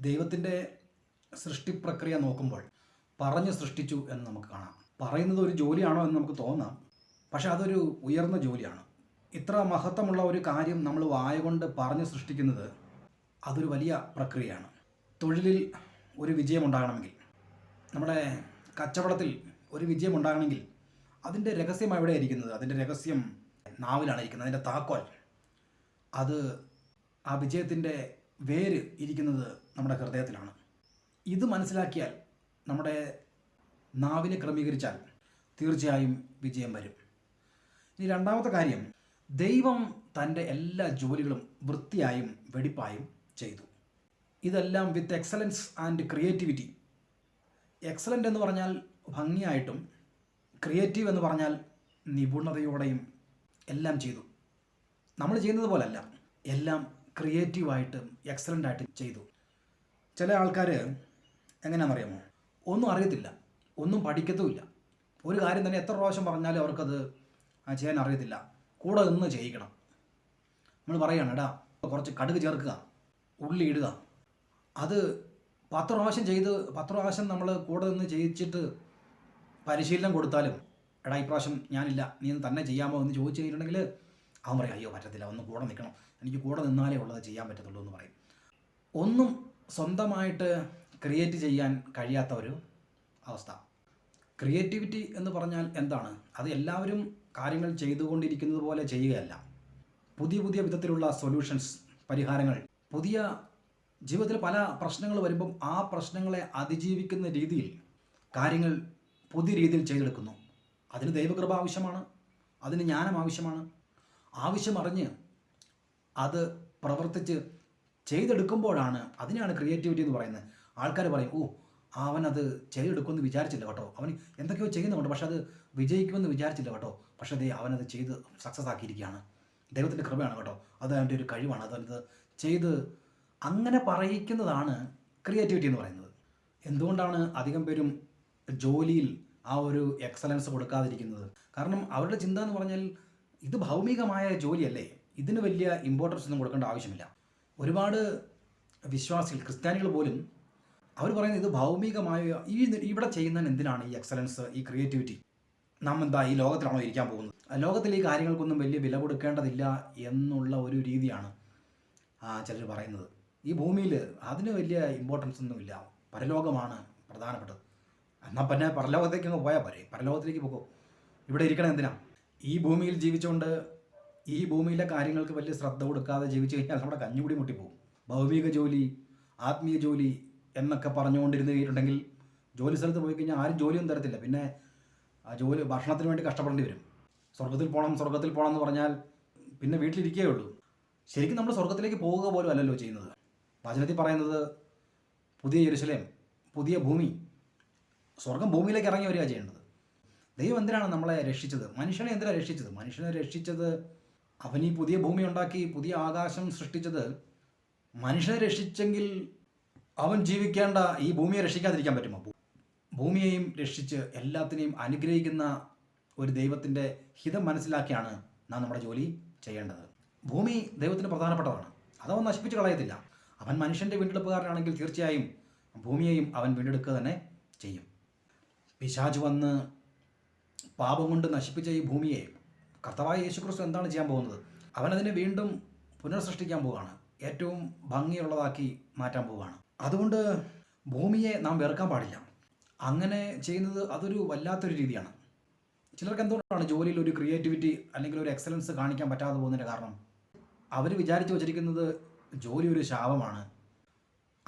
ദൈവത്തിന്റെ സൃഷ്ടിപ്രക്രിയ നോക്കുമ്പോൾ പറഞ്ഞ് സൃഷ്ടിച്ചു എന്ന് നമുക്ക് കാണാം. പറയുന്നത് ഒരു ജോലിയാണോ എന്ന് നമുക്ക് തോന്നാം. പക്ഷെ അതൊരു ഉയർന്ന ജോലിയാണ്. ഇത്ര മഹത്വമുള്ള ഒരു കാര്യം നമ്മൾ വായ കൊണ്ട് പറഞ്ഞ് സൃഷ്ടിക്കുന്നത് അതൊരു വലിയ പ്രക്രിയയാണ്. തൊഴിലിൽ ഒരു വിജയമുണ്ടാകണമെങ്കിൽ നമ്മുടെ കച്ചവടത്തിൽ ഒരു വിജയമുണ്ടാകണമെങ്കിൽ അതിന്റെ രഹസ്യം എവിടെയായിരിക്കുന്നത് അതിന്റെ രഹസ്യം നാവിലാണ് ഇരിക്കുന്നത് അതിന്റെ താക്കോൽ. അത് ആ വിജയത്തിന്റെ വേര് ഇരിക്കുന്നത് നമ്മുടെ ഹൃദയത്തിലാണ്. ഇത് മനസ്സിലാക്കിയാൽ നമ്മുടെ നാവിനെ ക്രമീകരിച്ചാൽ തീർച്ചയായും വിജയം വരും. ഇനി രണ്ടാമത്തെ കാര്യം ദൈവം തന്റെ എല്ലാ ജോലികളും വൃത്തിയായും വെടിപ്പായും ചെയ്തു. ഇതെല്ലാം with excellence and creativity excellent എന്ന് പറഞ്ഞാൽ ഭംഗിയായിട്ടും ക്രിയേറ്റീവ് എന്ന് പറഞ്ഞാൽ നിപുണതയോടെയും എല്ലാം ചെയ്തു. നമ്മൾ ചെയ്യുന്നത് പോലല്ല. എല്ലാം ക്രിയേറ്റീവായിട്ട് എക്സലന്റ് ആയിട്ട് ചെയ്തു. ചില ആൾക്കാർ എങ്ങനെയാണെന്നറിയാമോ? ഒന്നും അറിയത്തില്ല. ഒന്നും പഠിക്കത്തുമില്ല. ഒരു കാര്യം തന്നെ എത്ര പ്രാവശ്യം പറഞ്ഞാലും അവർക്കത് ചെയ്യാൻ അറിയത്തില്ല. കൂടെ നിന്ന് ചെയ്യിക്കണം. നമ്മൾ പറയുകയാണ് എടാ കുറച്ച് കടുക് ചേർക്കുക. ഉള്ളി ഇടുക. അത് പത്ത് പ്രാവശ്യം ചെയ്ത് പത്ത് പ്രാവശ്യം നമ്മൾ കൂടെ നിന്ന് ചെയ്യിച്ചിട്ട് പരിശീലനം കൊടുത്താലും എടാ ഇപ്രാവശ്യം ഞാനില്ല. നീ തന്നെ ചെയ്യാമോ എന്ന് ചോദിച്ചു കഴിഞ്ഞിട്ടുണ്ടെങ്കിൽ അവൻ പറയും അയ്യോ പറ്റത്തില്ല ഒന്ന് കൂടെ നിൽക്കണം. എനിക്ക് കൂടെ നിന്നാലേ ഉള്ളത് ചെയ്യാൻ പറ്റത്തുള്ളൂ എന്ന് പറയും. ഒന്നും സ്വന്തമായിട്ട് ക്രിയേറ്റ് ചെയ്യാൻ കഴിയാത്ത ഒരു അവസ്ഥ. ക്രിയേറ്റിവിറ്റി എന്ന് പറഞ്ഞാൽ എന്താണ്? അത് എല്ലാവരും കാര്യങ്ങൾ ചെയ്തുകൊണ്ടിരിക്കുന്നത് പോലെ ചെയ്യുകയല്ല. പുതിയ പുതിയ വിധത്തിലുള്ള സൊല്യൂഷൻസ് പരിഹാരങ്ങൾ പുതിയ ജീവിതത്തിൽ പല പ്രശ്നങ്ങൾ വരുമ്പം ആ പ്രശ്നങ്ങളെ അതിജീവിക്കുന്ന രീതിയിൽ കാര്യങ്ങൾ പുതിയ രീതിയിൽ ചെയ്തെടുക്കുന്നു. അതിന് ദൈവകൃപ ആവശ്യമാണ് അതിന് ജ്ഞാനം ആവശ്യമാണ്. ആവശ്യം അറിഞ്ഞ് അത് പ്രവർത്തിച്ച് ചെയ്തെടുക്കുമ്പോഴാണ് അതിനാണ് ക്രിയേറ്റിവിറ്റി എന്ന് പറയുന്നത്. ആൾക്കാർ പറയും ഓ അവൻ അത് ചെയ്തെടുക്കുമെന്ന് വിചാരിച്ചില്ല കേട്ടോ. അവൻ എന്തൊക്കെയോ ചെയ്യുന്നുണ്ട് പക്ഷെ അത് വിജയിക്കുമെന്ന് വിചാരിച്ചില്ല കേട്ടോ. പക്ഷേ ദേ അവനത് ചെയ്ത് സക്സസ് ആക്കിയിരിക്കുകയാണ്. ദൈവത്തിന്റെ കൃപയാണ് കേട്ടോ. അത് അവന്റെ ഒരു കഴിവാണ്. അതത് ചെയ്ത് അങ്ങനെ പറയിക്കുന്നതാണ് ക്രിയേറ്റിവിറ്റി എന്ന് പറയുന്നത്. എന്തുകൊണ്ടാണ് അധികം പേരും ജോലിയിൽ ആ ഒരു എക്സലൻസ് കൊടുക്കാതിരിക്കുന്നത്. കാരണം അവരുടെ ചിന്ത എന്ന് പറഞ്ഞാൽ ഇത് ഭൗമികമായ ജോലിയല്ലേ? ഇതിന് വലിയ ഇമ്പോർട്ടൻസ് ഒന്നും കൊടുക്കേണ്ട ആവശ്യമില്ല. ഒരുപാട് വിശ്വാസികൾ ക്രിസ്ത്യാനികൾ പോലും അവർ പറയുന്നത് ഇത് ഭൗമികമായ ഈ ഇവിടെ ചെയ്യുന്നതിന് എന്തിനാണ് ഈ എക്സലൻസ് ഈ ക്രിയേറ്റിവിറ്റി നാം എന്താ ഈ ലോകത്തിലാണോ ഇരിക്കാൻ പോകുന്നത്? ലോകത്തിൽ ഈ കാര്യങ്ങൾക്കൊന്നും വലിയ വില കൊടുക്കേണ്ടതില്ല എന്നുള്ള ഒരു രീതിയാണ് ചിലർ പറയുന്നത്. ഈ ഭൂമിയിൽ അതിന് വലിയ ഇമ്പോർട്ടൻസ് ഒന്നുമില്ല. പരലോകമാണ് പ്രധാനപ്പെട്ടത്. എന്നാൽ പിന്നെ പരലോകത്തേക്ക് അങ്ങ് പോയാൽ പോരെ. പരലോകത്തിലേക്ക് പോകും ഇവിടെ ഇരിക്കണം എന്തിനാ? ഈ ഭൂമിയിൽ ജീവിച്ചുകൊണ്ട് ഈ ഭൂമിയിലെ കാര്യങ്ങൾക്ക് വലിയ ശ്രദ്ധ കൊടുക്കാതെ ജീവിച്ചു കഴിഞ്ഞാൽ നമ്മുടെ കഞ്ഞുകൂടി മുട്ടിപ്പോകും ഭൗമിക ജോലി ആത്മീയ ജോലി എന്നൊക്കെ പറഞ്ഞുകൊണ്ടിരുന്ന് കഴിഞ്ഞിട്ടുണ്ടെങ്കിൽ ജോലി സ്ഥലത്ത് പോയി കഴിഞ്ഞാൽ ആരും ജോലിയൊന്നും തരത്തില്ല. പിന്നെ ആ ജോലി ഭക്ഷണത്തിന് വേണ്ടി കഷ്ടപ്പെടേണ്ടി വരും. സ്വർഗത്തിൽ പോകണം സ്വർഗത്തിൽ പോകണം എന്ന് പറഞ്ഞാൽ പിന്നെ വീട്ടിലിരിക്കേ ഉള്ളൂ. ശരിക്കും നമ്മൾ സ്വർഗത്തിലേക്ക് പോവുക പോലും അല്ലല്ലോ ചെയ്യുന്നത്. വചനത്തിൽ പറയുന്നത് പുതിയ യെരുശലേം പുതിയ ഭൂമി സ്വർഗം ഭൂമിയിലേക്ക് ഇറങ്ങി വരിക ചെയ്യേണ്ടത് ദൈവം എന്തിനാണ് നമ്മളെ രക്ഷിച്ചത്? മനുഷ്യനെ എന്തിനാണ് രക്ഷിച്ചത്? മനുഷ്യനെ രക്ഷിച്ചത് അവൻ ഈ പുതിയ ഭൂമി ഉണ്ടാക്കി പുതിയ ആകാശം സൃഷ്ടിച്ചത് മനുഷ്യനെ രക്ഷിച്ചെങ്കിൽ അവൻ ജീവിക്കേണ്ട ഈ ഭൂമിയെ രക്ഷിക്കാതിരിക്കാൻ പറ്റുമോ? ഭൂമിയെയും രക്ഷിച്ച് എല്ലാത്തിനെയും അനുഗ്രഹിക്കുന്ന ഒരു ദൈവത്തിന്റെ ഹിതം മനസ്സിലാക്കിയാണ് നാം നമ്മുടെ ജോലി ചെയ്യേണ്ടത്. ഭൂമി ദൈവത്തിന് പ്രധാനപ്പെട്ടതാണ്. അതവൻ നശിപ്പിച്ച് കളയത്തില്ല. അവൻ മനുഷ്യന്റെ വീണ്ടെടുപ്പുകാരനാണെങ്കിൽ തീർച്ചയായും ഭൂമിയെയും അവൻ വീണ്ടെടുക്കുക തന്നെ ചെയ്യും. പിശാജ് വന്ന് പാപം കൊണ്ട് നശിപ്പിച്ച ഈ ഭൂമിയെ കർത്തവായ യേശുക്രിസ്തു എന്താണ് ചെയ്യാൻ പോകുന്നത്? അവനതിനെ വീണ്ടും പുനർസൃഷ്ടിക്കാൻ പോവുകയാണ്. ഏറ്റവും ഭംഗിയുള്ളതാക്കി മാറ്റാൻ പോവുകയാണ്. അതുകൊണ്ട് ഭൂമിയെ നാം വെറുക്കാൻ പാടില്ല. അങ്ങനെ ചെയ്യുന്നത് അതൊരു വല്ലാത്തൊരു രീതിയാണ്. ചിലർക്ക് എന്തുകൊണ്ടാണ് ജോലിയിൽ ഒരു ക്രിയേറ്റിവിറ്റി അല്ലെങ്കിൽ ഒരു എക്സലൻസ് കാണിക്കാൻ പറ്റാതെ പോകുന്നതിന്റെ കാരണം? അവർ വിചാരിച്ചു വച്ചിരിക്കുന്നത് ജോലി ഒരു ശാപമാണ്.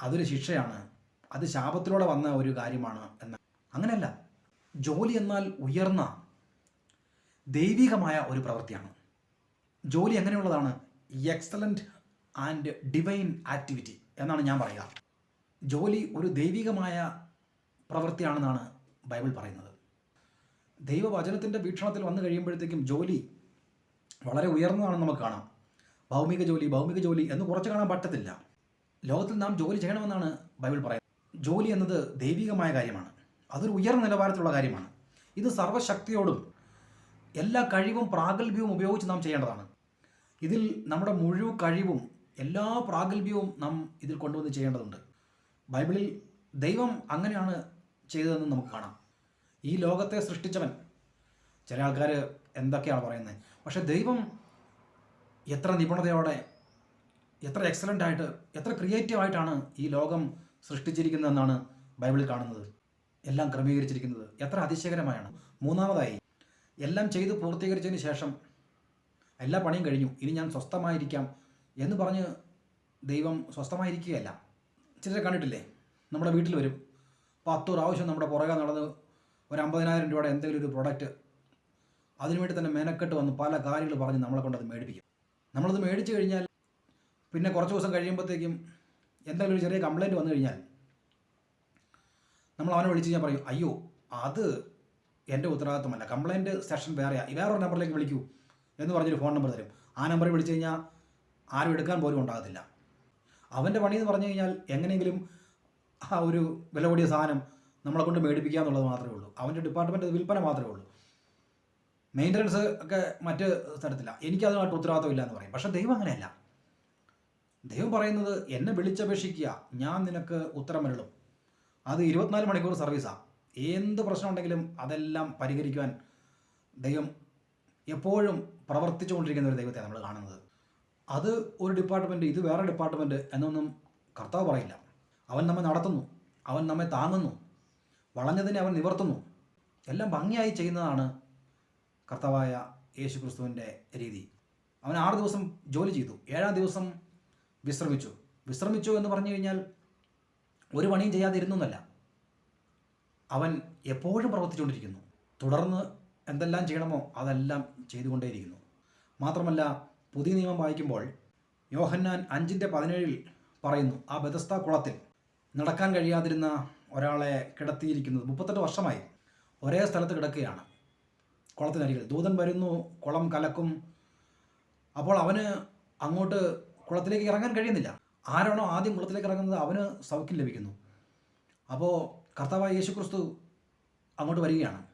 അതൊരു ശിക്ഷയാണ്. അത് ശാപത്തിലൂടെ വന്ന ഒരു കാര്യമാണ് എന്ന് അങ്ങനെയല്ല. ജോലി എന്നാൽ ഉയർന്ന ദൈവികമായ ഒരു പ്രവൃത്തിയാണ്. ജോലി എങ്ങനെയുള്ളതാണ്? എക്സലന്റ് ആൻഡ് ഡിവൈൻ ആക്ടിവിറ്റി എന്നാണ് ഞാൻ പറയുക. ജോലി ഒരു ദൈവികമായ പ്രവൃത്തിയാണെന്നാണ് ബൈബിൾ പറയുന്നത്. ദൈവവചനത്തിന്റെ വീക്ഷണത്തിൽ വന്നു കഴിയുമ്പോഴത്തേക്കും ജോലി വളരെ ഉയർന്നതാണെന്ന് നമുക്ക് കാണാം. ഭൗമിക ജോലി ഭൗമിക ജോലി എന്ന് കുറച്ച് കാണാൻ പറ്റത്തില്ല. ലോകത്തിൽ നാം ജോലി ചെയ്യണമെന്നാണ് ബൈബിൾ പറയുന്നത്. ജോലി എന്നത് ദൈവികമായ കാര്യമാണ്. അതൊരു ഉയർന്ന നിലവാരത്തിലുള്ള കാര്യമാണ്. ഇത് സർവശക്തിയോടും എല്ലാ കഴിവും പ്രാഗൽഭ്യവും ഉപയോഗിച്ച് നാം ചെയ്യേണ്ടതാണ്. ഇതിൽ നമ്മുടെ മുഴുവൻ കഴിവും എല്ലാ പ്രാഗൽഭ്യവും നാം ഇതിൽ കൊണ്ടുവന്ന് ചെയ്യേണ്ടതുണ്ട്. ബൈബിളിൽ ദൈവം അങ്ങനെയാണ് ചെയ്തതെന്ന് നമുക്ക് കാണാം. ഈ ലോകത്തെ സൃഷ്ടിച്ചവൻ. ചില ആൾക്കാർ എന്തൊക്കെയാണ് പറയുന്നത് പക്ഷെ ദൈവം എത്ര നിപുണതയോടെ എത്ര എക്സലന്റ് ആയിട്ട് എത്ര ക്രിയേറ്റീവായിട്ടാണ് ഈ ലോകം സൃഷ്ടിച്ചിരിക്കുന്നതെന്നാണ് ബൈബിളിൽ കാണുന്നത്. എല്ലാം ക്രമീകരിച്ചിരിക്കുന്നത് എത്ര അതിശയകരമായാണ്. മൂന്നാമതായി എല്ലാം ചെയ്ത് പൂർത്തീകരിച്ചതിന് ശേഷം എല്ലാ പണിയും കഴിഞ്ഞു. ഇനി ഞാൻ സ്വസ്ഥമായിരിക്കാം എന്ന് പറഞ്ഞ് ദൈവം സ്വസ്ഥമായിരിക്കുകയല്ല. ചിലരെ കണ്ടിട്ടില്ലേ? നമ്മുടെ വീട്ടിൽ വരും. പത്ത് പ്രാവശ്യം നമ്മുടെ പുറകെ നടന്ന് ഒരു അമ്പതിനായിരം രൂപയുടെ എന്തെങ്കിലും ഒരു പ്രൊഡക്റ്റ് അതിനുവേണ്ടി തന്നെ മെനക്കെട്ട് വന്ന് പല കാര്യങ്ങൾ പറഞ്ഞ് നമ്മളെ കൊണ്ട് അത് മേടിപ്പിക്കും. നമ്മളത് മേടിച്ചു കഴിഞ്ഞാൽ പിന്നെ കുറച്ച് ദിവസം കഴിയുമ്പോഴത്തേക്കും എന്തെങ്കിലും ഒരു ചെറിയ കംപ്ലൈന്റ് വന്നു കഴിഞ്ഞാൽ നമ്മൾ അവനെ വിളിച്ച് ഞാൻ പറയും അയ്യോ അത് എന്റെ ഉത്തരവാദിത്വമല്ല. കംപ്ലൈന്റ് സെഷൻ വേറെയാണ് വേറൊരു നമ്പറിലേക്ക് വിളിക്കൂ. എന്ന് പറഞ്ഞൊരു ഫോൺ നമ്പർ തരും. ആ നമ്പറിൽ വിളിച്ചു കഴിഞ്ഞാൽ ആരും എടുക്കാൻ പോലും ഉണ്ടാകത്തില്ല. അവന്റെ പണി എന്ന് പറഞ്ഞു കഴിഞ്ഞാൽ എങ്ങനെയെങ്കിലും ആ ഒരു വില കൂടിയ സാധനം നമ്മളെ കൊണ്ട് മേടിപ്പിക്കുക എന്നുള്ളത് മാത്രമേ ഉള്ളൂ. അവന്റെ ഡിപ്പാർട്ട്മെന്റ് വിൽപ്പന മാത്രമേ ഉള്ളൂ. മെയിന്റനൻസ് ഒക്കെ മറ്റ് തരത്തില്ല. എനിക്കതുമായിട്ട് ഉത്തരവാദിത്വം ഇല്ല എന്ന് പറയും. പക്ഷേ ദൈവം അങ്ങനെയല്ല. ദൈവം പറയുന്നത് എന്നെ വിളിച്ചപേക്ഷിക്കുക. ഞാൻ നിനക്ക് ഉത്തരമരുളും അത് ഇരുപത്തിനാല് മണിക്കൂർ സർവീസാണ് എന്ത് പ്രശ്നം ഉണ്ടെങ്കിലും അതെല്ലാം പരിഹരിക്കുവാൻ ദൈവം എപ്പോഴും പ്രവർത്തിച്ചുകൊണ്ടിരിക്കുന്ന ഒരു ദൈവത്തെ നമ്മൾ കാണുന്നത്. അത് ഒരു ഡിപ്പാർട്ട്മെന്റ് ഇത് വേറെ ഡിപ്പാർട്ട്മെന്റ് എന്നൊന്നും കർത്താവ് പറയില്ല. അവൻ നമ്മെ നടത്തുന്നു. അവൻ നമ്മെ താങ്ങുന്നു. വളഞ്ഞതിനെ അവൻ നിവർത്തുന്നു. എല്ലാം ഭംഗിയായി ചെയ്യുന്നതാണ് കർത്താവായ യേശു ക്രിസ്തുവിന്റെ രീതി. അവൻ ആറ് ദിവസം ജോലി ചെയ്തു. ഏഴാം ദിവസം വിശ്രമിച്ചു. വിശ്രമിച്ചു എന്ന് പറഞ്ഞു കഴിഞ്ഞാൽ ഒരു പണിയും ചെയ്യാതിരുന്നു എന്നല്ല അവൻ എപ്പോഴും പ്രവർത്തിച്ചുകൊണ്ടിരിക്കുന്നു. തുടർന്ന് എന്തെല്ലാം ചെയ്യണമോ അതെല്ലാം ചെയ്തുകൊണ്ടേയിരിക്കുന്നു. മാത്രമല്ല പുതിയ നിയമം വായിക്കുമ്പോൾ യോഹന്നാൻ അഞ്ചിന്റെ പതിനേഴിൽ പറയുന്നു ആ ബദസ്ത കുളത്തിൽ നടക്കാൻ കഴിയാതിരുന്ന ഒരാളെ കിടത്തിയിരിക്കുന്നത് മുപ്പത്തെട്ട് വർഷമായി. ഒരേ സ്ഥലത്ത് കിടക്കുകയാണ്. കുളത്തിനരികിൽ. ദൂതൻ വരുന്നു കുളം കലക്കും. അപ്പോൾ അവന് അങ്ങോട്ട് കുളത്തിലേക്ക് ഇറങ്ങാൻ കഴിയുന്നില്ല. ആരാണോ ആദ്യം കുളത്തിലേക്ക് ഇറങ്ങുന്നത് അവന് സൗഖ്യം ലഭിക്കുന്നു. അപ്പോൾ കർത്താവായ യേശു ക്രിസ്തു അങ്ങോട്ട് വരികയാണ്.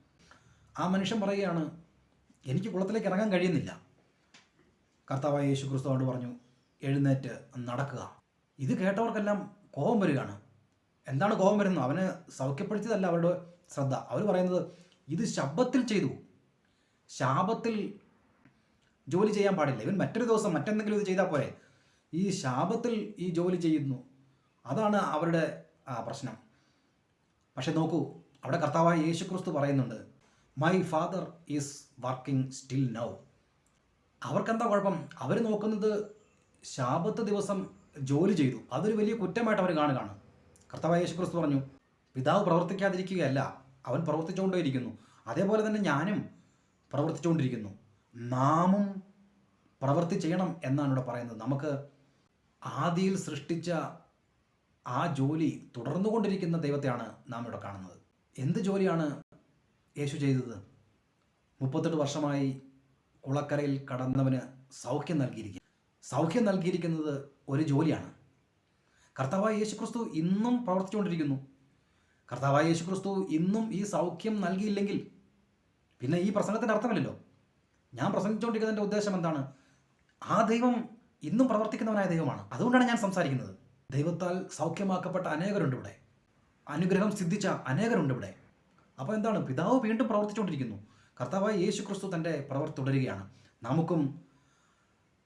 ആ മനുഷ്യൻ പറയുകയാണ് എനിക്ക് കുളത്തിലേക്ക് ഇറങ്ങാൻ കഴിയുന്നില്ല. കർത്താവായ യേശു ക്രിസ്തു അവിടെ പറഞ്ഞു എഴുന്നേറ്റ് നടക്കുക. ഇത് കേട്ടവർക്കെല്ലാം കോപം വരികയാണ്. എന്താണ് കോപം വരുന്നത്? അവനെ സൗഖ്യപ്പെടുത്തിയതല്ല അവരുടെ ശ്രദ്ധ. അവർ പറയുന്നത് ഇത് ശബ്ദത്തിൽ ചെയ്തു. ശാപത്തിൽ ജോലി ചെയ്യാൻ പാടില്ല. ഇവൻ മറ്റൊരു ദിവസം മറ്റെന്തെങ്കിലും ഇത് ചെയ്താൽ പോരെ. ഈ ശാപത്തിൽ ഈ ജോലി ചെയ്യുന്നു. അതാണ് അവരുടെ പ്രശ്നം. പക്ഷെ നോക്കൂ അവിടെ കർത്താവായ യേശു ക്രിസ്തു പറയുന്നുണ്ട് my father is working still now അവർക്കെന്താ കുഴപ്പം? അവർ നോക്കുന്നത് ശാപത്ത് ദിവസം ജോലി ചെയ്തു. അതൊരു വലിയ കുറ്റമായിട്ട് അവർ കാണുകയാണ്. കർത്താവായ യേശു ക്രിസ്തു പറഞ്ഞു പിതാവ് പ്രവർത്തിക്കാതിരിക്കുകയല്ല അവൻ പ്രവർത്തിച്ചുകൊണ്ടേയിരിക്കുന്നു. അതേപോലെ തന്നെ ഞാനും പ്രവർത്തിച്ചുകൊണ്ടിരിക്കുന്നു. നാമും പ്രവർത്തി ചെയ്യണം എന്നാണ് ഇവിടെ പറയുന്നത്. നമുക്ക് ആദിയിൽ സൃഷ്ടിച്ച ആ ജോലി തുടർന്നുകൊണ്ടിരിക്കുന്ന ദൈവത്തെയാണ് നാം ഇവിടെ കാണുന്നത്. എന്ത് ജോലിയാണ് യേശു ചെയ്തത്? മുപ്പത്തെട്ട് വർഷമായി കുളക്കരയിൽ കടന്നവന് സൗഖ്യം നൽകിയിരിക്കുക സൗഖ്യം നൽകിയിരിക്കുന്നത് ഒരു ജോലിയാണ്. കർത്താവായ യേശു ക്രിസ്തു ഇന്നും പ്രവർത്തിച്ചുകൊണ്ടിരിക്കുന്നു. കർത്താവായ യേശു ക്രിസ്തു ഇന്നും ഈ സൗഖ്യം നൽകിയില്ലെങ്കിൽ പിന്നെ ഈ പ്രസംഗത്തിന്റെ അർത്ഥമില്ലല്ലോ. ഞാൻ പ്രസംഗിച്ചുകൊണ്ടിരിക്കുന്നതിന്റെ ഉദ്ദേശം എന്താണ്? ആ ദൈവം ഇന്നും പ്രവർത്തിക്കുന്നവനായ ദൈവമാണ്. അതുകൊണ്ടാണ് ഞാൻ സംസാരിക്കുന്നത്. ദൈവത്താൽ സൗഖ്യമാക്കപ്പെട്ട അനേകരുണ്ട് ഇവിടെ. അനുഗ്രഹം സിദ്ധിച്ച അനേകരുണ്ട് ഇവിടെ. അപ്പോൾ എന്താണ്? പിതാവ് വീണ്ടും പ്രവർത്തിച്ചുകൊണ്ടിരിക്കുന്നു. കർത്താവായ യേശു ക്രിസ്തു തന്റെ പ്രവർത്തി തുടരുകയാണ്. നമുക്കും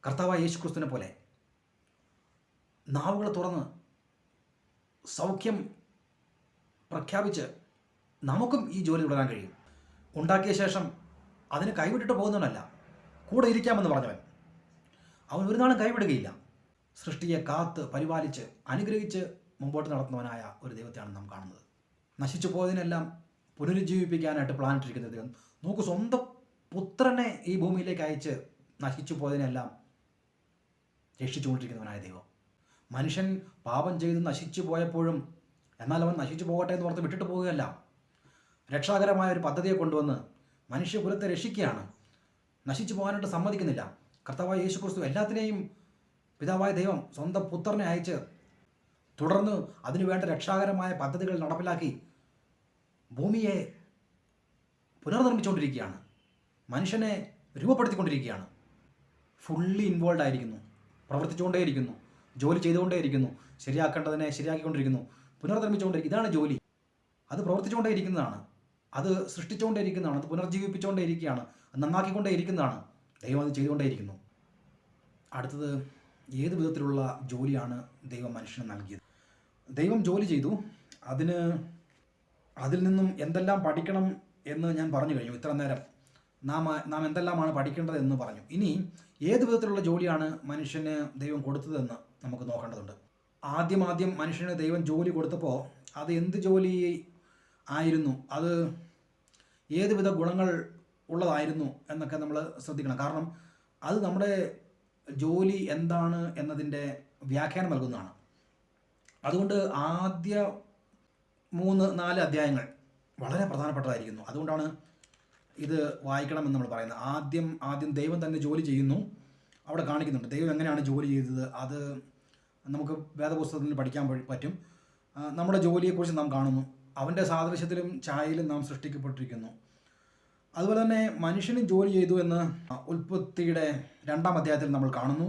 കർത്താവായ യേശു ക്രിസ്തുവിനെ പോലെ നാവുകൾ തുറന്ന് സൗഖ്യം പ്രഖ്യാപിച്ച് നമുക്കും ഈ ജോലി തുടരാൻ കഴിയും. ഉണ്ടാക്കിയ ശേഷം അതിന് കൈവിട്ടിട്ട് പോകുന്നവനല്ല. കൂടെ ഇരിക്കാമെന്ന് പറഞ്ഞവൻ. അവൻ ഒരു നാളും കൈവിടുകയില്ല. സൃഷ്ടിയെ കാത്ത് പരിപാലിച്ച് അനുഗ്രഹിച്ച് മുമ്പോട്ട് നടത്തുന്നവനായ ഒരു ദൈവത്തെയാണ് നാം കാണുന്നത്. നശിച്ചു പോയതിനെല്ലാം പുനരുജ്ജീവിപ്പിക്കാനായിട്ട് പ്ലാൻ ഇട്ടിരിക്കുന്ന ദൈവം നോക്ക് സ്വന്തം പുത്രനെ ഈ ഭൂമിയിലേക്ക് അയച്ച് നശിച്ചു പോയതിനെല്ലാം രക്ഷിച്ചുകൊണ്ടിരിക്കുന്നവനായ ദൈവം. മനുഷ്യൻ പാപം ചെയ്ത് നശിച്ചു പോയപ്പോഴും എന്നാൽ അവൻ നശിച്ചു പോകട്ടെ എന്ന് ഓർത്ത് വിട്ടിട്ട് പോവുകയല്ല. രക്ഷാകരമായ ഒരു പദ്ധതിയെ കൊണ്ടുവന്ന് മനുഷ്യകുലത്തെ രക്ഷിക്കുകയാണ്. നശിച്ചു പോകാനായിട്ട് സമ്മതിക്കുന്നില്ല. കർത്താവായ യേശു ക്രിസ്തു എല്ലാത്തിനെയും പിതാവായ ദൈവം സ്വന്തം പുത്രനെ അയച്ച് തുടർന്ന് അതിനുവേണ്ട രക്ഷാകരമായ പദ്ധതികൾ നടപ്പിലാക്കി ഭൂമിയെ പുനർനിർമ്മിച്ചുകൊണ്ടിരിക്കുകയാണ്. മനുഷ്യനെ രൂപപ്പെടുത്തിക്കൊണ്ടിരിക്കുകയാണ്. ഫുള്ളി ഇൻവോൾവ് ആയിരിക്കുന്നു. പ്രവർത്തിച്ചുകൊണ്ടേയിരിക്കുന്നു. ജോലി ചെയ്തുകൊണ്ടേയിരിക്കുന്നു. ശരിയാക്കേണ്ടതിനെ ശരിയാക്കിക്കൊണ്ടിരിക്കുന്നു. പുനർനിർമ്മിച്ചുകൊണ്ടിരിക്കുന്നു ഇതാണ് ജോലി. അത് പ്രവർത്തിച്ചുകൊണ്ടേയിരിക്കുന്നതാണ്. അത് സൃഷ്ടിച്ചുകൊണ്ടേയിരിക്കുന്നതാണ്. അത് പുനർജീവിപ്പിച്ചുകൊണ്ടേയിരിക്കുകയാണ്. നന്നാക്കിക്കൊണ്ടേയിരിക്കുന്നതാണ്. ദൈവം അത് ചെയ്തുകൊണ്ടേയിരിക്കുന്നു. അടുത്തത് ഏത് വിധത്തിലുള്ള ജോലിയാണ് ദൈവം മനുഷ്യന് നൽകിയത്? ദൈവം ജോലി ചെയ്തു. അതിന് അതിൽ നിന്നും എന്തെല്ലാം പഠിക്കണം എന്ന് ഞാൻ പറഞ്ഞു കഴിഞ്ഞു. ഇത്ര നേരം നാം നാം എന്തെല്ലാമാണ് പഠിക്കേണ്ടത് എന്ന് പറഞ്ഞു. ഇനി ഏത് വിധത്തിലുള്ള ജോലിയാണ് മനുഷ്യന് ദൈവം കൊടുത്തതെന്ന് നമുക്ക് നോക്കേണ്ടതുണ്ട്. ആദ്യം ആദ്യം മനുഷ്യന് ദൈവം ജോലി കൊടുത്തപ്പോൾ അത് എന്ത് ജോലി ആയിരുന്നു? അത് ഏതുവിധ ഗുണങ്ങൾ ഉള്ളതായിരുന്നു എന്നൊക്കെ നമ്മൾ ശ്രദ്ധിക്കണം. കാരണം അത് നമ്മുടെ ജോലി എന്താണ് എന്നതിന്റെ വ്യാഖ്യാനം നൽകുന്നതാണ്. അതുകൊണ്ട് ആദ്യ മൂന്ന് നാല് അധ്യായങ്ങൾ വളരെ പ്രധാനപ്പെട്ടതായിരിക്കുന്നു. അതുകൊണ്ടാണ് ഇത് വായിക്കണമെന്ന് നമ്മൾ പറയുന്നത്. ആദ്യം ആദ്യം ദൈവം തന്നെ ജോലി ചെയ്യുന്നു. അവിടെ കാണിക്കുന്നുണ്ട്. ദൈവം എങ്ങനെയാണ് ജോലി ചെയ്തത്? അത് നമുക്ക് വേദപുസ്തകത്തിൽ പഠിക്കാൻ പറ്റും. നമ്മുടെ ജോലിയെക്കുറിച്ച് നാം കാണുന്നു. അവന്റെ സാദൃശ്യത്തിലും ഛായയിലും നാം സൃഷ്ടിക്കപ്പെട്ടിരിക്കുന്നു. അതുപോലെ തന്നെ മനുഷ്യന് ജോലി ചെയ്തു എന്ന് ഉൽപ്പത്തിയുടെ രണ്ടാം അധ്യായത്തിൽ നമ്മൾ കാണുന്നു.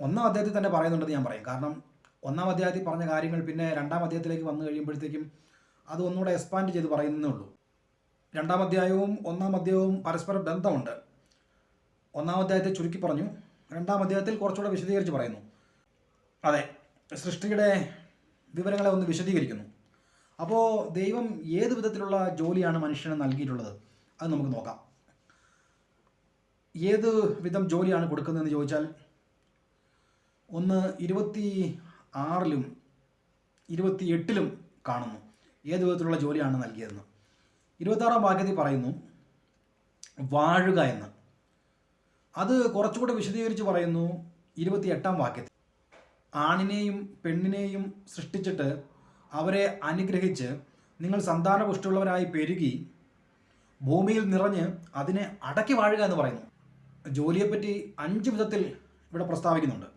ഒന്നാം അധ്യായത്തിൽ തന്നെ പറയുന്നുണ്ടെന്ന് ഞാൻ പറയും. കാരണം ഒന്നാം അധ്യായത്തിൽ പറഞ്ഞ കാര്യങ്ങൾ പിന്നെ രണ്ടാം അധ്യായത്തിലേക്ക് വന്നു കഴിയുമ്പോഴത്തേക്കും അത് ഒന്നുകൂടെ എക്സ്പാൻഡ് ചെയ്ത് പറയുന്നേ ഉള്ളൂ. രണ്ടാം അധ്യായവും ഒന്നാം അധ്യായവും പരസ്പര ബന്ധമുണ്ട്. ഒന്നാം അധ്യായത്തെ ചുരുക്കി പറഞ്ഞു. രണ്ടാം അധ്യായത്തിൽ കുറച്ചുകൂടെ വിശദീകരിച്ച് പറയുന്നു. അതെ സൃഷ്ടിയുടെ വിവരങ്ങളെ ഒന്ന് വിശദീകരിക്കുന്നു. അപ്പോൾ ദൈവം ഏത് വിധത്തിലുള്ള ജോലിയാണ് മനുഷ്യന് നൽകിയിട്ടുള്ളത്? അത് നമുക്ക് നോക്കാം. ഏത് വിധം ജോലിയാണ് കൊടുക്കുന്നതെന്ന് ചോദിച്ചാൽ ഒന്ന് ഇരുപത്തി ആറിലും ഇരുപത്തി എട്ടിലും കാണുന്നു. ഏത് വിധത്തിലുള്ള ജോലിയാണ് നൽകിയതെന്ന്. ഇരുപത്താറാം വാക്യത്തിൽ പറയുന്നു വാഴുക എന്ന്. അത് കുറച്ചുകൂടെ വിശദീകരിച്ച് പറയുന്നു ഇരുപത്തി എട്ടാം വാക്യത്തിൽ. ആണിനെയും പെണ്ണിനെയും സൃഷ്ടിച്ചിട്ട് അവരെ അനുഗ്രഹിച്ച് നിങ്ങൾ സന്താനപുഷ്ടിയുള്ളവരായി പെരുകി ഭൂമിയിൽ നിറഞ്ഞ് അതിനെ അടക്കി വാഴുക എന്ന് പറയുന്നു. ജോലിയെപ്പറ്റി അഞ്ച് വിധത്തിൽ ഇവിടെ പ്രസ്താവിക്കുന്നുണ്ട്.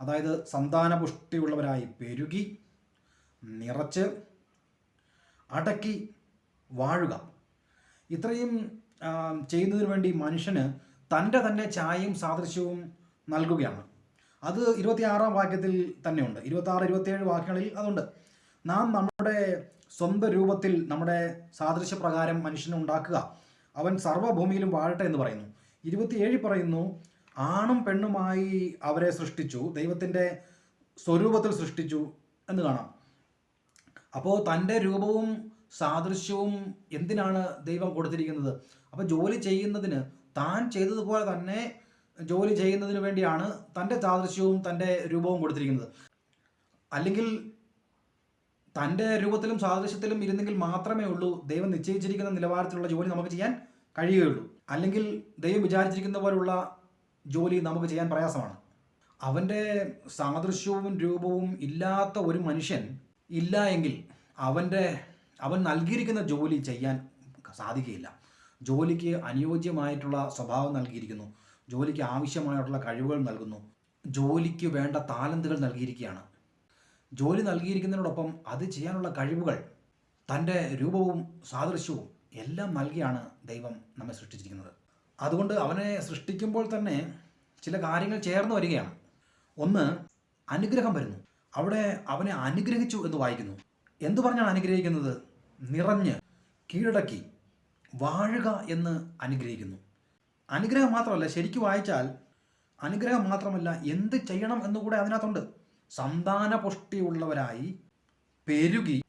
അതായത് സന്താന പുഷ്ടിയുള്ളവരായി പെരുകി നിറച്ച് അടക്കി വാഴുക. ഇത്രയും ചെയ്യുന്നതിന് വേണ്ടി മനുഷ്യന് തന്റെ തന്നെ ചായയും സാദൃശ്യവും നൽകുകയാണ്. അത് ഇരുപത്തിയാറാം വാക്യത്തിൽ തന്നെയുണ്ട്. ഇരുപത്തി ആറ് ഇരുപത്തിയേഴ് വാക്യങ്ങളിൽ അതുണ്ട്. നാം നമ്മുടെ സ്വന്തം രൂപത്തിൽ നമ്മുടെ സാദൃശ്യപ്രകാരം മനുഷ്യനെ ഉണ്ടാക്കുക. അവൻ സർവഭൂമിയിലും വാഴട്ടെ എന്ന് പറയുന്നു. ഇരുപത്തിയേഴ് പറയുന്നു ആണും പെണ്ണുമായി അവരെ സൃഷ്ടിച്ചു ദൈവത്തിന്റെ സ്വരൂപത്തിൽ സൃഷ്ടിച്ചു എന്ന് കാണാം. അപ്പോൾ തന്റെ രൂപവും സാദൃശ്യവും എന്തിനാണ് ദൈവം കൊടുത്തിരിക്കുന്നത്? അപ്പോൾ ജോലി ചെയ്യുന്നതിന് താൻ ചെയ്തതുപോലെ തന്നെ ജോലി ചെയ്യുന്നതിന് വേണ്ടിയാണ് തന്റെ സാദൃശ്യവും തന്റെ രൂപവും കൊടുത്തിരിക്കുന്നത്. അല്ലെങ്കിൽ തന്റെ രൂപത്തിലും സാദൃശ്യത്തിലും ഇരുന്നെങ്കിൽ മാത്രമേ ഉള്ളൂ. ദൈവം നിശ്ചയിച്ചിരിക്കുന്ന നിലവാരത്തിലുള്ള ജോലി നമുക്ക് ചെയ്യാൻ കഴിയുകയുള്ളൂ. അല്ലെങ്കിൽ ദൈവം വിചാരിച്ചിരിക്കുന്ന പോലുള്ള ജോലി നമുക്ക് ചെയ്യാൻ പ്രയാസമാണ്. അവന്റെ സാദൃശ്യവും രൂപവും ഇല്ലാത്ത ഒരു മനുഷ്യൻ ഇല്ല എങ്കിൽ അവന്റെ അവൻ നൽകിയിരിക്കുന്ന ജോലി ചെയ്യാൻ സാധിക്കുകയില്ല. ജോലിക്ക് അനുയോജ്യമായിട്ടുള്ള സ്വഭാവം നൽകിയിരിക്കുന്നു. ജോലിക്ക് ആവശ്യമായിട്ടുള്ള കഴിവുകൾ നൽകുന്നു. ജോലിക്ക് വേണ്ട താലന്തുകൾ നൽകിയിരിക്കുകയാണ്. ജോലി നൽകിയിരിക്കുന്നതിനോടൊപ്പം അത് ചെയ്യാനുള്ള കഴിവുകൾ തന്റെ രൂപവും സാദൃശ്യവും എല്ലാം നൽകിയാണ് ദൈവം നമ്മെ സൃഷ്ടിച്ചിരിക്കുന്നത്. അതുകൊണ്ട് അവനെ സൃഷ്ടിക്കുമ്പോൾ തന്നെ ചില കാര്യങ്ങൾ ചേർന്ന് വരികയാണ്. ഒന്ന് അനുഗ്രഹം വരുന്നു. അവിടെ അവനെ അനുഗ്രഹിച്ചു എന്ന് വായിക്കുന്നു. എന്തു പറഞ്ഞാണ് അനുഗ്രഹിക്കുന്നത്? നിറഞ്ഞ് കീഴടക്കി വാഴുക എന്ന് അനുഗ്രഹിക്കുന്നു. അനുഗ്രഹം മാത്രമല്ല ശരിക്കും വായിച്ചാൽ അനുഗ്രഹം മാത്രമല്ല എന്ത് ചെയ്യണം എന്നുകൂടെ അതിനകത്തുണ്ട്. സന്താന പുഷ്ടിയുള്ളവരായി പെരുകി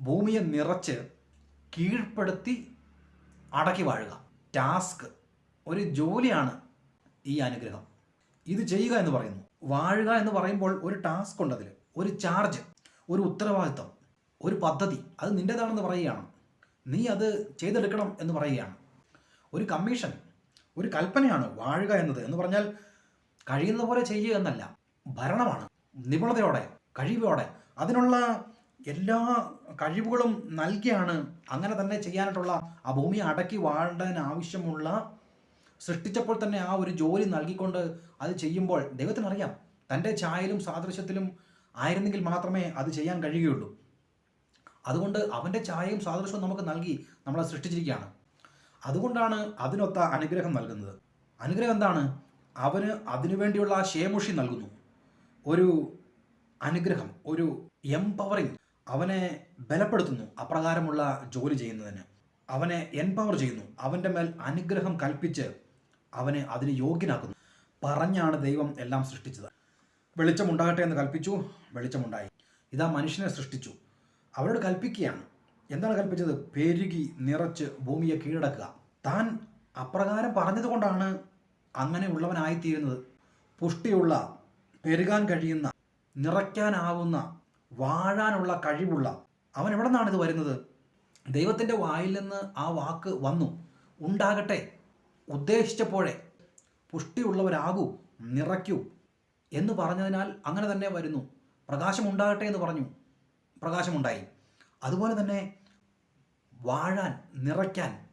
ഭൂമിയെ നിറച്ച് കീഴ്പ്പെടുത്തി അടക്കി വാഴുക. ടാസ്ക്. ഒരു ജോലിയാണ് ഈ അനുഗ്രഹം. ഇത് ചെയ്യുക എന്ന് പറയുന്നു. വാഴുക എന്ന് പറയുമ്പോൾ ഒരു ടാസ്ക് ഉണ്ട് അതിൽ ഒരു ചാർജ് ഒരു ഉത്തരവാദിത്വം ഒരു പദ്ധതി. അത് നിന്റേതാണെന്ന് പറയുകയാണ്. നീ അത് ചെയ്തെടുക്കണം എന്ന് പറയുകയാണ്. ഒരു കമ്മീഷൻ ഒരു കൽപ്പനയാണ് വാഴുക എന്നത്. എന്ന് പറഞ്ഞാൽ കഴിയുന്ന പോലെ ചെയ്യുക എന്നല്ല. ഭരണമാണ്. നിപുണതയോടെ കഴിവോടെ അതിനുള്ള എല്ലാ കഴിവുകളും നൽകിയാണ് അങ്ങനെ തന്നെ ചെയ്യാനായിട്ടുള്ള ആ ഭൂമി അടക്കി വാഴാൻ ആവശ്യമുള്ള സൃഷ്ടിച്ചപ്പോൾ തന്നെ ആ ഒരു ജോലി നൽകിക്കൊണ്ട് അത് ചെയ്യുമ്പോൾ ദൈവത്തിനറിയാം തന്റെ ചായലും സാദൃശ്യത്തിലും ആയിരുന്നെങ്കിൽ മാത്രമേ അത് ചെയ്യാൻ കഴിയുകയുള്ളൂ. അതുകൊണ്ട് അവന്റെ ചായയും സാദൃശ്യവും നമുക്ക് നൽകി നമ്മളെ സൃഷ്ടിച്ചിരിക്കുകയാണ്. അതുകൊണ്ടാണ് അതിനൊത്ത അനുഗ്രഹം നൽകുന്നത്. അനുഗ്രഹം എന്താണ്? അവന് അതിനുവേണ്ടിയുള്ള ആ ശേമുഷി നൽകുന്നു. ഒരു അനുഗ്രഹം ഒരു എംപവറിങ് അവനെ ബലപ്പെടുത്തുന്നു അപ്രകാരമുള്ള ജോലി ചെയ്യുന്നതിന്. അവനെ എംപവർ ചെയ്യുന്നു അവന്റെ മേൽ അനുഗ്രഹം കൽപ്പിച്ച് അവനെ അതിന് യോഗ്യനാക്കുന്നു. പറഞ്ഞാണ് ദൈവം എല്ലാം സൃഷ്ടിച്ചത്. വെളിച്ചമുണ്ടാകട്ടെ എന്ന് കൽപ്പിച്ചു വെളിച്ചമുണ്ടായി. ഇതാ മനുഷ്യനെ സൃഷ്ടിച്ചു. അവരോട് കൽപ്പിക്കുകയാണ്. എന്താണ് കൽപ്പിച്ചത്? പെരുകി നിറച്ച് ഭൂമിയെ കീഴടക്കുക. താൻ അപ്രകാരം പറഞ്ഞതുകൊണ്ടാണ് അങ്ങനെയുള്ളവനായിത്തീരുന്നത് പുഷ്ടിയുള്ള പെരുകാൻ കഴിയുന്ന നിറയ്ക്കാനാവുന്ന വാഴാനുള്ള കഴിവുള്ള അവൻ എവിടെ നിന്നാണ് ഇത് വരുന്നത്? ദൈവത്തിന്റെ വായിൽ നിന്ന് ആ വാക്ക് വന്നു. ഉണ്ടാകട്ടെ ഉദ്ദേശിച്ചപ്പോഴേ പുഷ്ടിയുള്ളവരാകൂ നിറയ്ക്കൂ എന്ന് പറഞ്ഞതിനാൽ അങ്ങനെ തന്നെ വരുന്നു. പ്രകാശം ഉണ്ടാകട്ടെ എന്ന് പറഞ്ഞു. പ്രകാശമുണ്ടായി. അതുപോലെ തന്നെ വാഴാൻ നിറയ്ക്കാൻ.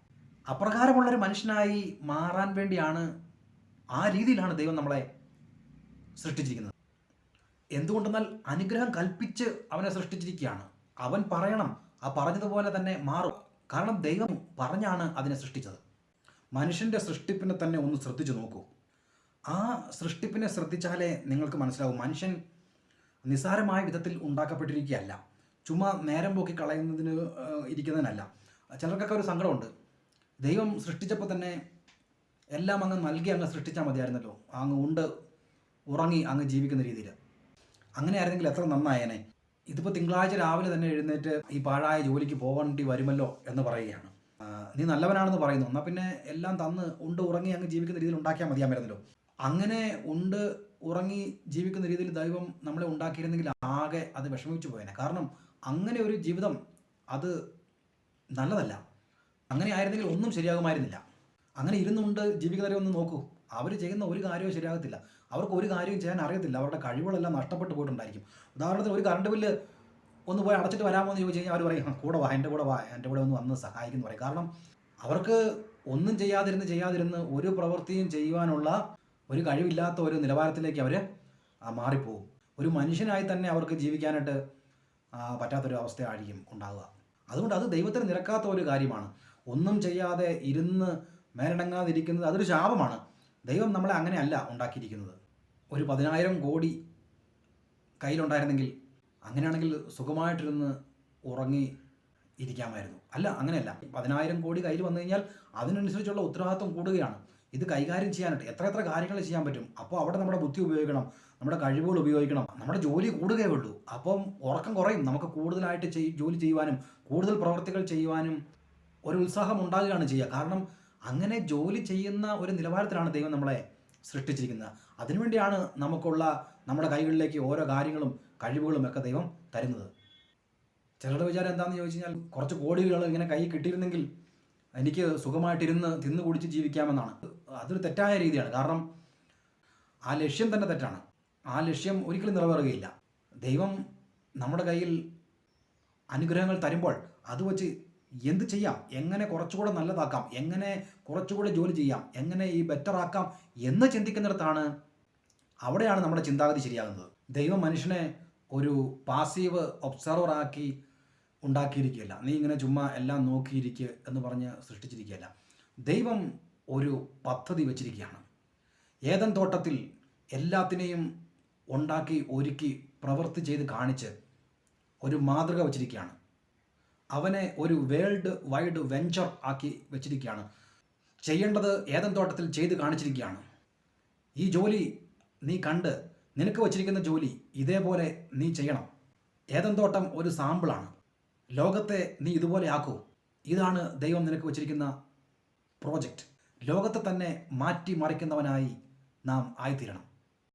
അപ്രകാരമുള്ളൊരു മനുഷ്യനായി മാറാൻ വേണ്ടിയാണ് ആ രീതിയിലാണ് ദൈവം നമ്മളെ സൃഷ്ടിച്ചിരിക്കുന്നത്. എന്തുകൊണ്ടെന്നാൽ അനുഗ്രഹം കൽപ്പിച്ച് അവനെ സൃഷ്ടിച്ചിരിക്കുകയാണ്. അവൻ പറയണം ആ പറഞ്ഞതുപോലെ തന്നെ മാറും. കാരണം ദൈവം പറഞ്ഞാണ് അതിനെ സൃഷ്ടിച്ചത്. മനുഷ്യന്റെ സൃഷ്ടിപ്പിനെ തന്നെ ഒന്ന് ശ്രദ്ധിച്ചു നോക്കൂ. ആ സൃഷ്ടിപ്പിനെ ശ്രദ്ധിച്ചാലേ നിങ്ങൾക്ക് മനസ്സിലാവും. മനുഷ്യൻ നിസ്സാരമായ വിധത്തിൽ ഉണ്ടാക്കപ്പെട്ടിരിക്കുകയല്ല. ചുമ്മാ നേരം പോക്കി കളയുന്നതിന് ഇരിക്കുന്നതിനല്ല. ചിലർക്കൊക്കെ ഒരു സങ്കടമുണ്ട്. ദൈവം സൃഷ്ടിച്ചപ്പോൾ തന്നെ എല്ലാം അങ്ങ് നൽകി അങ്ങ് സൃഷ്ടിച്ചാൽ മതിയായിരുന്നല്ലോ. അങ്ങ് ഉണ്ട് ഉറങ്ങി അങ്ങ് ജീവിക്കുന്ന രീതിയിൽ അങ്ങനെ ആയിരുന്നെങ്കിൽ എത്ര നന്നായേനെ. ഇതിപ്പോൾ തിങ്കളാഴ്ച രാവിലെ തന്നെ എഴുന്നേറ്റ് ഈ പാഴായ ജോലിക്ക് പോകേണ്ടി വരുമല്ലോ എന്ന് പറയുകയാണ്. നീ നല്ലവനാണെന്ന് പറയുന്നു. എന്നാൽ പിന്നെ എല്ലാം തന്ന് ഉണ്ട് ഉറങ്ങി അങ്ങ് ജീവിക്കുന്ന രീതിയിൽ ഉണ്ടാക്കിയാൽ മതിയാമായിരുന്നല്ലോ. അങ്ങനെ ഉണ്ട് ഉറങ്ങി ജീവിക്കുന്ന രീതിയിൽ ദൈവം നമ്മളെ ഉണ്ടാക്കിയിരുന്നെങ്കിൽ ആകെ അത് വിഷമിച്ചു പോയേനെ. കാരണം അങ്ങനെ ഒരു ജീവിതം അത് നല്ലതല്ല. അങ്ങനെ ആയിരുന്നെങ്കിൽ ഒന്നും ശരിയാകുമായിരുന്നില്ല. അങ്ങനെ ഇരുന്നുകൊണ്ട് ജീവിക്കുന്നവരെ ഒന്ന് നോക്കൂ. അവർ ചെയ്യുന്ന ഒരു കാര്യവും ശരിയാകത്തില്ല. അവർക്ക് ഒരു കാര്യവും ചെയ്യാൻ അറിയത്തില്ല. അവരുടെ കഴിവുകളെല്ലാം നഷ്ടപ്പെട്ടു പോയിട്ടുണ്ടായിരിക്കും. ഉദാഹരണത്തിന് ഒരു കറണ്ട് ബില്ല് ഒന്ന് പോയി അടച്ചിട്ട് വരാമോ എന്ന് ചോദിച്ചു കഴിഞ്ഞാൽ അവർ പറയും "ആ, കൂടെ വാ എന്റെ കൂടെ വാ എന്റെ കൂടെ ഒന്ന് വന്ന് സഹായിക്കുന്നു പറയും. കാരണം അവർക്ക് ഒന്നും ചെയ്യാതിരുന്ന് ചെയ്യാതിരുന്ന് ഒരു പ്രവൃത്തിയും ചെയ്യുവാനുള്ള ഒരു കഴിവില്ലാത്ത ഒരു നിലവാരത്തിലേക്ക് അവർ മാറിപ്പോകും ഒരു മനുഷ്യനായി തന്നെ അവർക്ക് ജീവിക്കാനായിട്ട് പറ്റാത്തൊരു അവസ്ഥയായിരിക്കും ഉണ്ടാവുക. അതുകൊണ്ട് അത് ദൈവത്തിന് നിരക്കാത്ത ഒരു കാര്യമാണ്. ഒന്നും ചെയ്യാതെ ഇരുന്ന് മേലടങ്ങാതിരിക്കുന്നത് അതൊരു ശാപമാണ്. ദൈവം നമ്മളെ അങ്ങനെയല്ല ഉണ്ടാക്കിയിരിക്കുന്നത്. ഒരു പതിനായിരം കോടി കയ്യിലുണ്ടായിരുന്നെങ്കിൽ അങ്ങനെയാണെങ്കിൽ സുഖമായിട്ടിരുന്ന് ഉറങ്ങി ഇരിക്കാമായിരുന്നു. അല്ല അങ്ങനെയല്ല. പതിനായിരം കോടി കയ്യിൽ വന്നു കഴിഞ്ഞാൽ അതിനനുസരിച്ചുള്ള ഉത്തരവാദിത്വം കൂടുകയാണ്. ഇത് കൈകാര്യം ചെയ്യാനായിട്ട് എത്ര എത്ര കാര്യങ്ങൾ ചെയ്യാൻ പറ്റും? അപ്പോൾ അവിടെ നമ്മുടെ ബുദ്ധി ഉപയോഗിക്കണം നമ്മുടെ കഴിവുകൾ ഉപയോഗിക്കണം നമ്മുടെ ജോലി കൂടുകയേ ഉള്ളൂ. അപ്പം ഉറക്കം കുറയും. നമുക്ക് കൂടുതലായിട്ട് ജോലി ചെയ്യുവാനും കൂടുതൽ പ്രവർത്തികൾ ചെയ്യുവാനും ഒരു ഉത്സാഹം ഉണ്ടാകുകയാണ് ചെയ്യുക. കാരണം അങ്ങനെ ജോലി ചെയ്യുന്ന ഒരു നിലവാരത്തിലാണ് ദൈവം നമ്മളെ സൃഷ്ടിച്ചിരിക്കുന്നത്. അതിനുവേണ്ടിയാണ് നമുക്കുള്ള നമ്മുടെ കൈകളിലേക്ക് ഓരോ കാര്യങ്ങളും കഴിവുകളും ഒക്കെ ദൈവം തരുന്നത്. ചിലരുടെ വിചാരം എന്താണെന്ന് ചോദിച്ചു കഴിഞ്ഞാൽ കുറച്ച് കോടികൾ ഇങ്ങനെ കൈ കിട്ടിയിരുന്നെങ്കിൽ എനിക്ക് സുഖമായിട്ടിരുന്ന് തിന്നു കുടിച്ച് ജീവിക്കാമെന്നാണ്. അതൊരു തെറ്റായ രീതിയാണ്. കാരണം ആ ലക്ഷ്യം തന്നെ തെറ്റാണ്. ആ ലക്ഷ്യം ഒരിക്കലും നിറവേറുകയില്ല. ദൈവം നമ്മുടെ കയ്യിൽ അനുഗ്രഹങ്ങൾ തരുമ്പോൾ അത് വച്ച് എന്ത് ചെയ്യാം? എങ്ങനെ കുറച്ചുകൂടെ നല്ലതാക്കാം? എങ്ങനെ കുറച്ചുകൂടെ ജോലി ചെയ്യാം? എങ്ങനെ ഈ ബെറ്റർ ആക്കാം? എന്ന് ചിന്തിക്കുന്നിടത്താണ് അവിടെയാണ് നമ്മുടെ ചിന്താഗതി ശരിയാകുന്നത്. ദൈവം മനുഷ്യനെ ഒരു പാസീവ് ഒബ്സർവർ ആക്കി ഉണ്ടാക്കിയിരിക്കുകയല്ല. നീ ഇങ്ങനെ ചുമ്മാ എല്ലാം നോക്കിയിരിക്കുക എന്ന് പറഞ്ഞ് സൃഷ്ടിച്ചിരിക്കുകയല്ല. ദൈവം ഒരു പദ്ധതി വച്ചിരിക്കുകയാണ്. ഏതൻ തോട്ടത്തിൽ എല്ലാത്തിനെയും ഉണ്ടാക്കി ഒരുക്കി പ്രവൃത്തി ചെയ്ത് കാണിച്ച് ഒരു മാതൃക വച്ചിരിക്കുകയാണ്. അവനെ ഒരു വേൾഡ് വൈഡ് വെഞ്ചർ ആക്കി വെച്ചിരിക്കുകയാണ്. ചെയ്യേണ്ടത് ഏതൻ തോട്ടത്തിൽ ചെയ്ത് കാണിച്ചിരിക്കുകയാണ്. ഈ ജോലി നീ കണ്ട് നിനക്ക് വച്ചിരിക്കുന്ന ജോലി ഇതേപോലെ നീ ചെയ്യണം. ഏതൻ തോട്ടം ഒരു സാമ്പിളാണ് ലോകത്തെ നീ ഇതുപോലെ ആക്കൂ. ഇതാണ് ദൈവം നിനക്ക് വച്ചിരിക്കുന്ന പ്രോജക്റ്റ് ലോകത്തെ തന്നെ മാറ്റി മറിക്കുന്നവനായി നാം ആയിത്തീരണം.